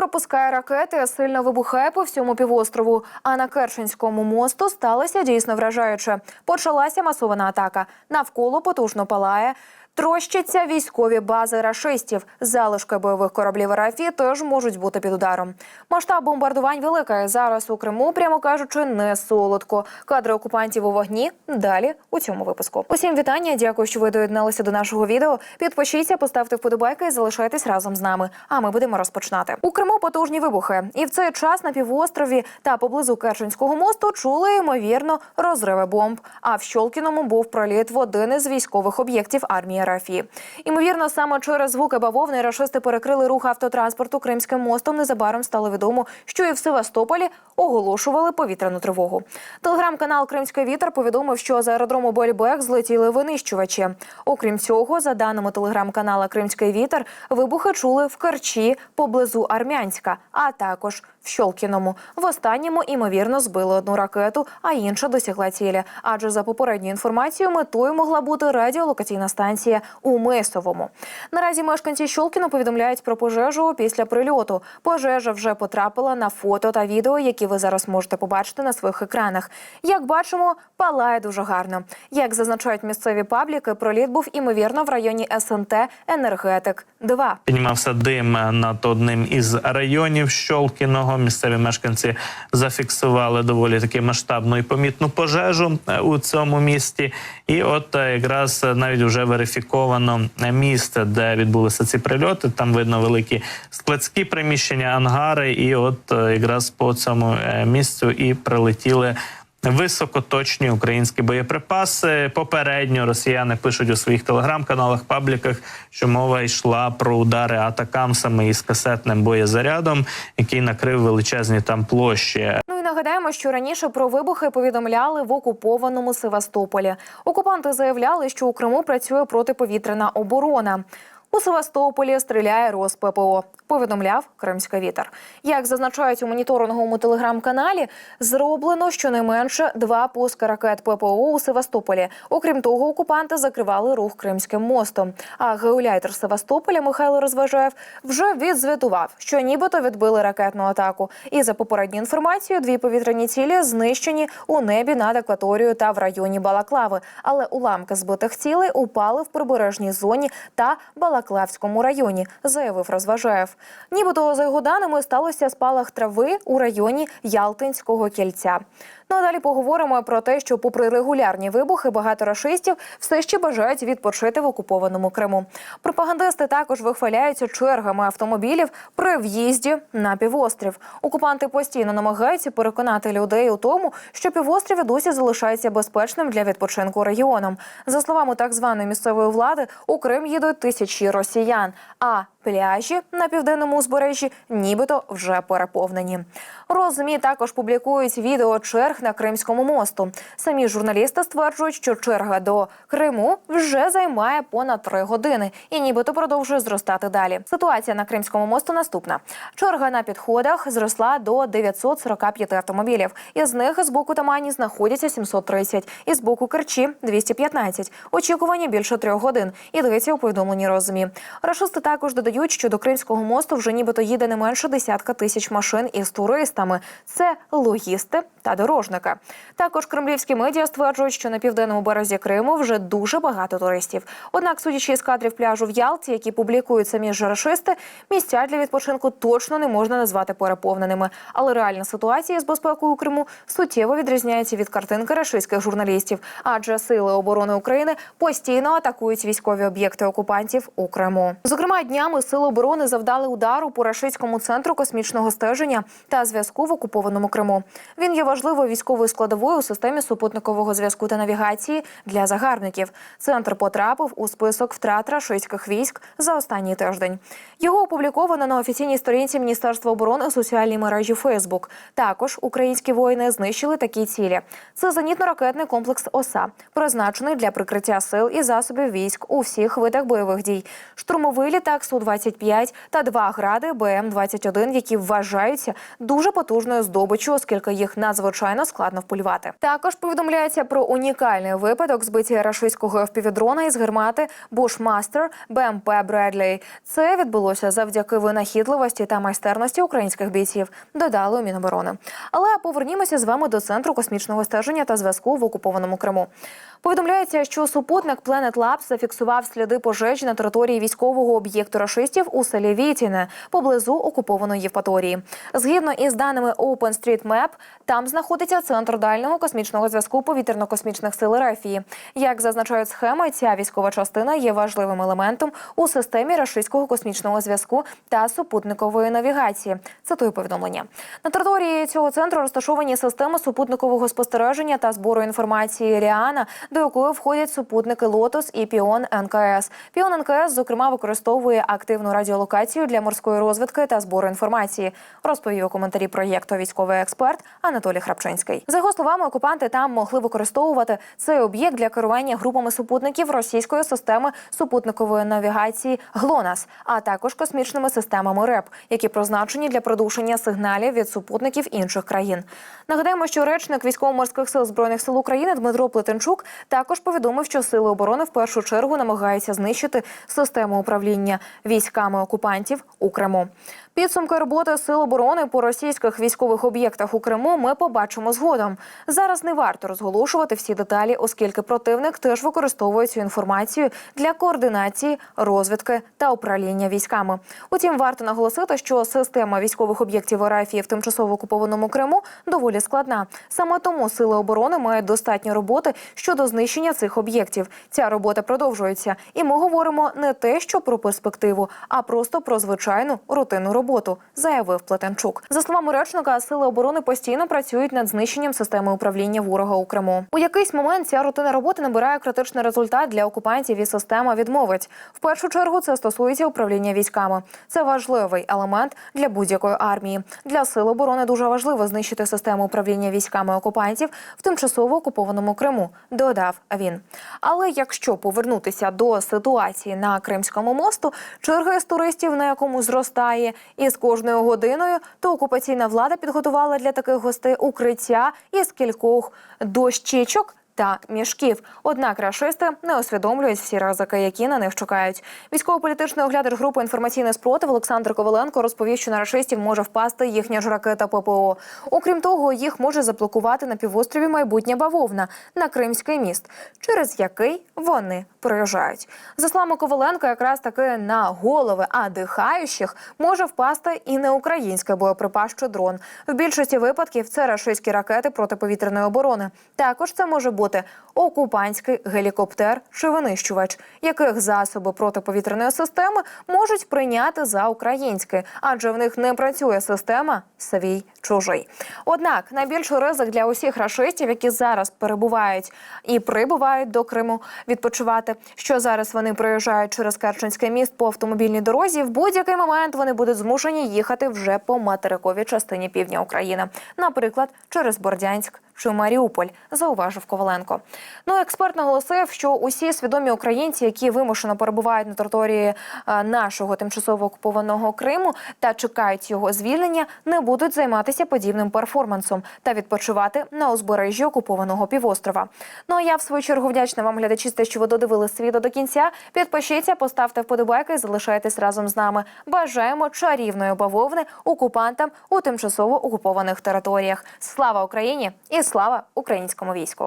пропускає ракети, сильно вибухає по всьому півострову. А на Керченському мосту сталося дійсно вражаюче. Почалася масована атака. Навколо потужно палає. Трощаться військові бази рашистів. Залишки бойових кораблів РФ теж можуть бути під ударом. Масштаб бомбардувань великий. Зараз у Криму, прямо кажучи, не солодко. Кадри окупантів у вогні. Далі у цьому випуску. Усім вітання. Дякую, що ви доєдналися до нашого відео. Підпишіться, поставте вподобайки і залишайтесь разом з нами. А ми будемо розпочинати. У Криму потужні вибухи. І в цей час на півострові та поблизу Керченського мосту чули ймовірно розриви бомб. А в Щолкіному був проліт в один із військових об'єктів армії РФ. Імовірно, саме через звуки бавовни рашисти перекрили рух автотранспорту Кримським мостом. Незабаром стало відомо, що і в Севастополі оголошували повітряну тривогу. Телеграм-канал Кримський вітер повідомив, що з аеродрому Бельбек злетіли винищувачі. Окрім цього, за даними телеграм-канала Кримський вітер, вибухи чули в Керчі поблизу Армянська, а також в Щолкіному. В останньому імовірно збили одну ракету, а інша досягла цілі. Адже за попередньою інформацією, метою могла бути радіолокаційна станція у Мисовому. Наразі мешканці Щолкіну повідомляють про пожежу після прильоту. Пожежа вже потрапила на фото та відео, які ви зараз можете побачити на своїх екранах. Як бачимо, палає дуже гарно. Як зазначають місцеві пабліки, проліт був імовірно в районі СНТ Енергетик 2 Піднімався дим над одним із районів Щолкіного. Місцеві мешканці зафіксували доволі таки масштабну і помітну пожежу е, у цьому місті. І от е, якраз навіть вже верифіковано місце, де відбулися ці прильоти. Там видно великі складські приміщення, ангари, і от е, якраз по цьому місцю і прилетіли. Високоточні українські боєприпаси. Попередньо росіяни пишуть у своїх телеграм-каналах, пабліках, що мова йшла про удари атакамсами із касетним боєзарядом, який накрив величезні там площі. Ну і нагадаємо, що раніше про вибухи повідомляли в окупованому Севастополі. Окупанти заявляли, що у Криму працює протиповітряна оборона. У Севастополі стріляє РосППО, повідомляв Кримський вітер. Як зазначають у моніторинговому телеграм-каналі, зроблено щонайменше два пуски ракет ППО у Севастополі. Окрім того, окупанти закривали рух Кримським мостом. А геоляйтер Севастополя Михайло Розважаєв вже відзвітував, що нібито відбили ракетну атаку. І за попередньою інформацією, дві повітряні цілі знищені у небі над акваторією та в районі Балаклави. Але уламки збитих цілей упали в прибережній зоні та Балаклавському районі, заявив Розважаєв. Нібито за його даними сталося спалах трави у районі Ялтинського кільця. Ну а далі поговоримо про те, що, попри регулярні вибухи, багато рашистів все ще бажають відпочити в окупованому Криму. Пропагандисти також вихваляються чергами автомобілів при в'їзді на півострів. Окупанти постійно намагаються переконати людей у тому, що півострів і досі залишається безпечним для відпочинку регіоном. За словами так званої місцевої влади, у Крим їдуть тисячі росіян. А Пляжі на південному узбережжі нібито вже переповнені. Розмі також публікують відео черг на Кримському мосту. Самі журналісти стверджують, що черга до Криму вже займає понад три години і нібито продовжує зростати далі. Ситуація на Кримському мосту наступна: черга на підходах зросла до 945 автомобілів. Із них з боку Тамані знаходяться 730, і з боку Керчі 215. Очікування більше трьох годин. Йдеться у повідомленні розумі. Рашисти також додають, що до Кримського мосту вже нібито їде не менше десятка тисяч машин із туристами. Це логісти та дорожники. Також кремлівські медіа стверджують, що на південному березі Криму вже дуже багато туристів. Однак, судячи із кадрів пляжу в Ялті, які публікують самі ж рашисти, місця для відпочинку точно не можна назвати переповненими. Але реальна ситуація з безпекою у Криму суттєво відрізняється від картинки рашистських журналістів, адже сили оборони України постійно атакують військові об'єкти окупантів у Криму. Зокрема, днями сили оборони завдали удару по рашистському центру космічного стеження та зв'язку в окупованому Криму. Він є важливою військовою складовою у системі супутникового зв'язку та навігації для загарбників. Центр потрапив у список втрат рашистських військ за останній тиждень. Його опубліковано на офіційній сторінці Міністерства оборони у соціальній мережі Фейсбук. Також українські воїни знищили такі цілі: це зенітно-ракетний комплекс ОСА, призначений для прикриття сил і засобів військ у всіх видах бойових дій, штурмовий літак су 25 та два гради БМ 21 які вважаються дуже потужною здобиччю, оскільки їх надзвичайно надзвичайно складно вполювати. Також повідомляється про унікальний випадок збиття рашистського впівдрона із гармати Bushmaster БМП Бредлі. Це відбулося завдяки винахідливості та майстерності українських бійців. Додали у Міноборони. Але повернімося з вами до центру космічного стеження та зв'язку в окупованому Криму. Повідомляється, що супутник Planet Labs зафіксував сліди пожежі на території військового об'єкту рашистів у селі Вітіне поблизу окупованої Євпаторії. Згідно із даними OpenStreetMap, там знаходиться центр дальнього космічного зв'язку повітряно-космічних сил РФії. Як зазначають схеми, ця військова частина є важливим елементом у системі рашистського космічного зв'язку та супутникової навігації. Цитую повідомлення. На території цього центру розташовані системи супутникового спостереження та збору інформації Ріана, до якої входять супутники Лотос і Піон НКС. Піон НКС, зокрема, використовує активну радіолокацію для морської розвідки та збору інформації. Розповів у коментарі проєкту військовий експерт Анатолій Храпчинський. За його словами, окупанти там могли використовувати цей об'єкт для керування групами супутників російської системи супутникової навігації ГЛОНАС, а також космічними системами РЕП, які призначені для продушення сигналів від супутників інших країн. Нагадаємо, що речник військово-морських сил збройних сил України Дмитро Плетенчук також повідомив, що сили оборони в першу чергу намагаються знищити систему управління військами окупантів у Криму. Підсумки роботи сил оборони по російських військових об'єктах у Криму ми побачимо згодом. Зараз не варто розголошувати всі деталі, оскільки противник теж використовує цю інформацію для координації, розвідки та управління військами. Утім, варто наголосити, що система військових об'єктів РФ в тимчасово окупованому Криму доволі складна. Саме тому сили оборони мають достатньо роботи щодо знищення цих об'єктів. Ця робота продовжується, і ми говоримо не те, що про перспективу, а просто про звичайну рутинну роботу, заявив Плетенчук. За словами речника, сили оборони постійно працюють над знищенням системи управління ворога у Криму. У якийсь момент ця рутина роботи набирає критичний результат для окупантів, і система відмовить. В першу чергу це стосується управління військами. Це важливий елемент для будь-якої армії. Для сил оборони дуже важливо знищити систему управління військами окупантів в тимчасово окупованому Криму. Додав він. Але якщо повернутися до ситуації на Кримському мосту, черга з туристів на якому зростає, і з кожною годиною, то окупаційна влада підготувала для таких гостей укриття із кількох дощечок. Та мішків. Однак рашисти не усвідомлюють всі ризики, які на них чекають. Військово-політичний оглядач групи інформаційний спротив Олександр Коваленко розповів, що на рашистів може впасти їхня ж ракета ППО. Окрім того, їх може заблокувати на півострові майбутня бавовна на Кримський міст, через який вони проїжджають. За словами Коваленка, якраз таки на голови адихаючих може впасти і не український боєприпас чи дрон. В більшості випадків це рашистські ракети протиповітряної оборони. Також це може бути окупантський гелікоптер чи винищувач, яких засоби протиповітряної системи можуть прийняти за українські, адже в них не працює система свій чужий. Однак найбільший ризик для усіх рашистів, які зараз перебувають і прибувають до Криму відпочивати, що зараз вони проїжджають через Керченський міст по автомобільній дорозі. В будь-який момент вони будуть змушені їхати вже по материковій частині півдня України, наприклад, через Бордянськ чи Маріуполь, зауважив Коваленко. Ну, експерт наголосив, що усі свідомі українці, які вимушено перебувають на території е, нашого тимчасово окупованого Криму та чекають його звільнення, не будуть займатися подібним перформансом та відпочивати на узбережжі окупованого півострова. Ну а я в свою чергу вдячна вам, глядачі, за те, що ви додивились відео до кінця. Підпишіться, поставте вподобайки і залишайтесь разом з нами. Бажаємо чарівної бавовни окупантам у тимчасово окупованих територіях. Слава Україні і слава українському війську!